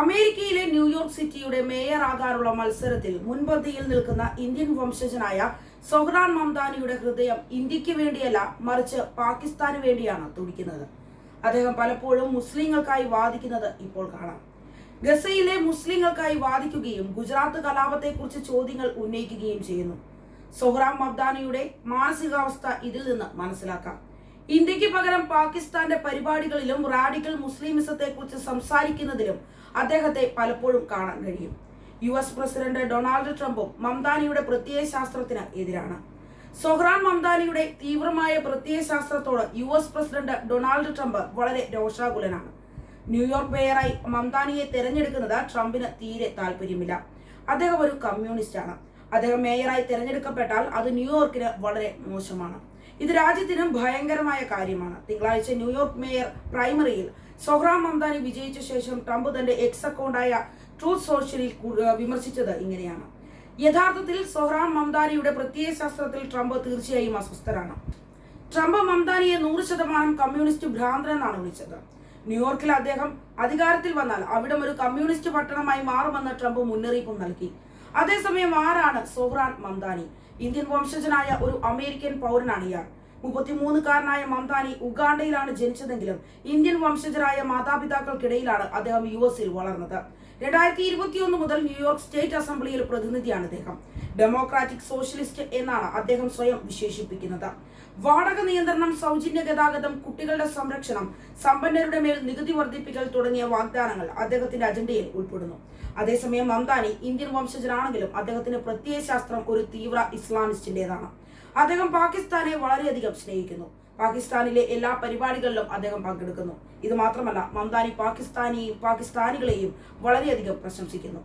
അമേരിക്കയിലെ ന്യൂയോർക്ക് സിറ്റിയുടെ മേയർ ആകാനുള്ള മത്സരത്തിൽ മുൻപന്തിയിൽ നിൽക്കുന്ന ഇന്ത്യൻ വംശജനായ സൊഹ്റാൻ മംദാനിയുടെ ഹൃദയം ഇന്ത്യയ്ക്ക് വേണ്ടിയല്ല മറിച്ച് പാകിസ്ഥാന് വേണ്ടിയാണ് തുടിക്കുന്നത്. അദ്ദേഹം പലപ്പോഴും മുസ്ലിങ്ങൾക്കായി വാദിക്കുന്നത് ഇപ്പോൾ കാണാം. ഗസയിലെ മുസ്ലിങ്ങൾക്കായി വാദിക്കുകയും ഗുജറാത്ത് കലാപത്തെക്കുറിച്ച് ചോദ്യങ്ങൾ ഉന്നയിക്കുകയും ചെയ്യുന്നു. സൊഹ്റാം മബ്ദാനിയുടെ മാനസികാവസ്ഥ ഇതിൽ നിന്ന് മനസ്സിലാക്കാം. ഇന്ത്യയ്ക്ക് പകരം പാകിസ്ഥാന്റെ പരിപാടികളിലും റാഡിക്കൽ മുസ്ലിമിസത്തെ കുറിച്ച് സംസാരിക്കുന്നതിലും അദ്ദേഹത്തെ പലപ്പോഴും കാണാൻ കഴിയും. യു എസ് പ്രസിഡന്റ് ഡൊണാൾഡ് ട്രംപും മംദാനിയുടെ പ്രത്യയശാസ്ത്രത്തിന് എതിരാണ്. സൊഹ്റാൻ മംദാനിയുടെ തീവ്രമായ പ്രത്യയശാസ്ത്രത്തോട് U S president Donald Trump വളരെ രോഷാകുലനാണ്. ന്യൂയോർക്ക് മേയറായി മംദാനിയെ തിരഞ്ഞെടുക്കുന്നത് ട്രംപിന് തീരെ താല്പര്യമില്ല അദ്ദേഹം ഒരു കമ്മ്യൂണിസ്റ്റാണ്. അദ്ദേഹം മേയറായി തിരഞ്ഞെടുക്കപ്പെട്ടാൽ അത് ന്യൂയോർക്കിന് വളരെ മോശമാണ്. ഇത് രാജ്യത്തിനും ഭയങ്കരമായ കാര്യമാണ്. തിങ്കളാഴ്ച ന്യൂയോർക്ക് മേയർ പ്രൈമറിയിൽ സൊഹ്റാം മംദാനി വിജയിച്ച ശേഷം ട്രംപ് തന്റെ എക്സ് അക്കൗണ്ടായ ട്രൂത്ത് സോഷ്യലിൽ വിമർശിച്ചത് ഇങ്ങനെയാണ്. യഥാർത്ഥത്തിൽ സൊഹ്റാം മംദാനിയുടെ പ്രത്യയശാസ്ത്രത്തിൽ ട്രംപ് തീർച്ചയായും അസ്വസ്ഥരാണ്. ട്രംപ് മംദാനിയെ നൂറ് ശതമാനം കമ്മ്യൂണിസ്റ്റ് ഭ്രാന്തനെന്നാണ് വിളിച്ചത്. ന്യൂയോർക്കിൽ അദ്ദേഹം അധികാരത്തിൽ വന്നാൽ അവിടം ഒരു കമ്മ്യൂണിസ്റ്റ് പട്ടണമായി മാറുമെന്ന് ട്രംപ് മുന്നറിയിപ്പും നൽകി. അതേസമയം ആരാണ് സോഹ്റാൻ മംദാനി? ഇന്ത്യൻ വംശജനായ ഒരു അമേരിക്കൻ പൗരനാണ് ഇയാൾ. മുപ്പത്തിമൂന്നുകാരനായ മംദാനി ഉഗാണ്ടയിലാണ് ജനിച്ചതെങ്കിലും ഇന്ത്യൻ വംശജരായ മാതാപിതാക്കൾക്കിടയിലാണ് അദ്ദേഹം യു എസിൽ വളർന്നത്. രണ്ടായിരത്തി ഇരുപത്തിയൊന്ന് മുതൽ ന്യൂയോർക്ക് സ്റ്റേറ്റ് അസംബ്ലിയിൽ പ്രതിനിധിയാണ് അദ്ദേഹം. ഡെമോക്രാറ്റിക് സോഷ്യലിസ്റ്റ് എന്നാണ് അദ്ദേഹം സ്വയം വിശേഷിപ്പിക്കുന്നത്. വാടക നിയന്ത്രണം സൗജന്യ ഗതാഗതം കുട്ടികളുടെ സംരക്ഷണം സമ്പന്നരുടെ മേൽ നികുതി വർദ്ധിപ്പിക്കൽ തുടങ്ങിയ വാഗ്ദാനങ്ങൾ അദ്ദേഹത്തിന്റെ അജണ്ടയിൽ ഉൾപ്പെടുന്നു. അതേസമയം മംദാനി ഇന്ത്യൻ വംശജനാണെങ്കിലും അദ്ദേഹത്തിന്റെ പ്രത്യയശാസ്ത്രം ഒരു തീവ്ര ഇസ്ലാമിസ്റ്റിന്റേതാണ്. അദ്ദേഹം പാകിസ്ഥാനെ വളരെയധികം സ്നേഹിക്കുന്നു. പാകിസ്ഥാനിലെ എല്ലാ പരിപാടികളിലും അദ്ദേഹം പങ്കെടുക്കുന്നു. ഇത് മാത്രമല്ല മംദാനി പാകിസ്ഥാനിയെയും പാകിസ്ഥാനികളെയും വളരെയധികം പ്രശംസിക്കുന്നു.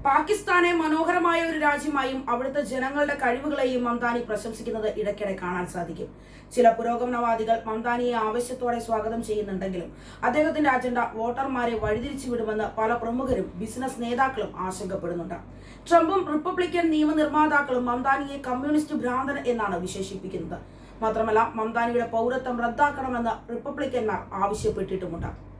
പാകിസ്ഥാനെ മനോഹരമായ ഒരു രാജ്യമായും അവിടുത്തെ ജനങ്ങളുടെ കഴിവുകളെയും മംതാനി പ്രശംസിക്കുന്നത് ഇടയ്ക്കിടെ കാണാൻ സാധിക്കും. ചില പുരോഗമനവാദികൾ മംദാനിയെ ആവശ്യത്തോടെ സ്വാഗതം ചെയ്യുന്നുണ്ടെങ്കിലും അദ്ദേഹത്തിന്റെ അജണ്ട വോട്ടർമാരെ വഴിതിരിച്ചു വിടുമെന്ന് പല പ്രമുഖരും ബിസിനസ് നേതാക്കളും ആശങ്കപ്പെടുന്നുണ്ട്. ട്രംപും റിപ്പബ്ലിക്കൻ നിയമനിർമ്മാതാക്കളും മംദാനിയെ കമ്മ്യൂണിസ്റ്റ് ഭ്രാന്തൻ എന്നാണ് വിശേഷിപ്പിക്കുന്നത്. മാത്രമല്ല മംദാനിയുടെ പൗരത്വം റദ്ദാക്കണമെന്ന് റിപ്പബ്ലിക്കന്മാർ ആവശ്യപ്പെട്ടിട്ടുമുണ്ട്.